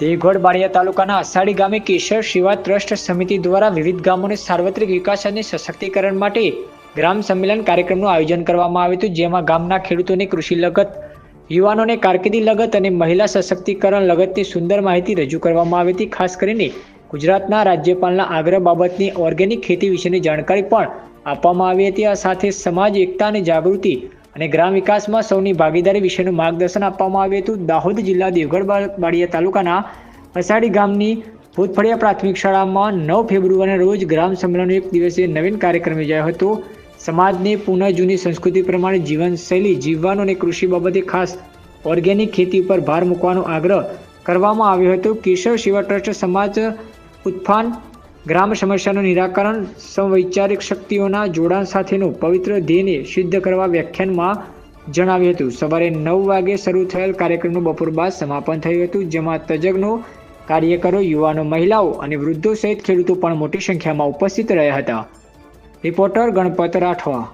દેવગઢ બાળિયા તાલુકાના અસાડી ગામે કેશર શિવા ટ્રસ્ટ સમિતિ દ્વારા વિવિધ ગામોને સાર્વત્રિક વિકાસ અને સશક્તિકરણ માટે ગ્રામ સંમેલન કાર્યક્રમનું આયોજન કરવામાં આવ્યું હતું, જેમાં ગામના ખેડૂતોને કૃષિ લગત, યુવાનોને કારકિર્દી લગત અને મહિલા સશક્તિકરણ લગતની સુંદર માહિતી રજૂ કરવામાં આવી હતી. ખાસ કરીને ગુજરાતના રાજ્યપાલના આગ્રહ બાબતની ઓર્ગેનિક ખેતી વિશેની જાણકારી પણ આપવામાં આવી હતી. આ સાથે સમાજ, એકતા અને જાગૃતિ અને ગ્રામ વિકાસમાં સૌની ભાગીદારી વિશેનું માર્ગદર્શન આપવામાં આવ્યું હતું. દાહોદ જિલ્લા દેવગઢ બાળિયા તાલુકાના અસાડી ગામની ભૂતફળિયા પ્રાથમિક શાળામાં નવ ફેબ્રુઆરીના રોજ ગ્રામ સંમેલનનો એક દિવસીય નવીન કાર્યક્રમ યોજાયો હતો. સમાજની પુનઃ જૂની સંસ્કૃતિ પ્રમાણે જીવનશૈલી, જીવવાનો અને કૃષિ બાબતે ખાસ ઓર્ગેનિક ખેતી ઉપર ભાર મૂકવાનો આગ્રહ કરવામાં આવ્યો હતો. કેશવ શિવા ટ્રસ્ટ સમાજ ઉત્થાન ગ્રામ સમસ્યાનું નિરાકરણ સમવૈચારિક શક્તિઓના જોડાણ સાથેનું પવિત્ર ધ્યેયને સિદ્ધ કરવા વ્યાખ્યાનમાં જણાવ્યું હતું. સવારે નવ વાગે શરૂ થયેલ કાર્યક્રમનું બપોર બાદ સમાપન થયું હતું, જેમાં તજજ્ઞો, કાર્યકરો, યુવાનો, મહિલાઓ અને વૃદ્ધો સહિત ખેડૂતો પણ મોટી સંખ્યામાં ઉપસ્થિત રહ્યા હતા. રિપોર્ટર ગણપત રાઠવા